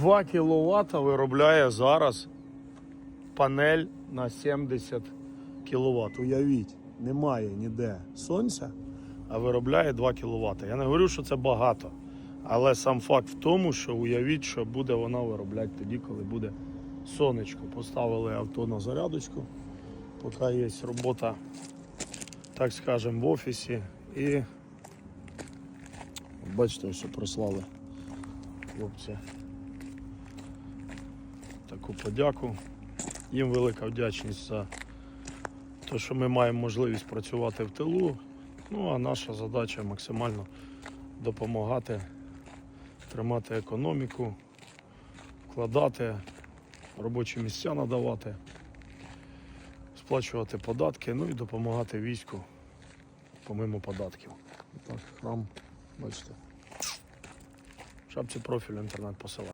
2 кВт виробляє зараз панель на 70 кВт. Уявіть, немає ніде сонця, а виробляє 2 кВт. Я не говорю, що це багато. Але сам факт в тому, що уявіть, що буде вона виробляти тоді, коли буде сонечко. Поставили авто на зарядочку, поки є робота, так скажемо, в офісі. І бачите, що прислали хлопці таку подяку. Їм велика вдячність за те, що ми маємо можливість працювати в тилу. Ну а наша задача максимально допомагати, тримати економіку, вкладати, робочі місця надавати, сплачувати податки, ну і допомагати війську помимо податків. Так, храм, бачите. Шапці профілю інтернет посилання.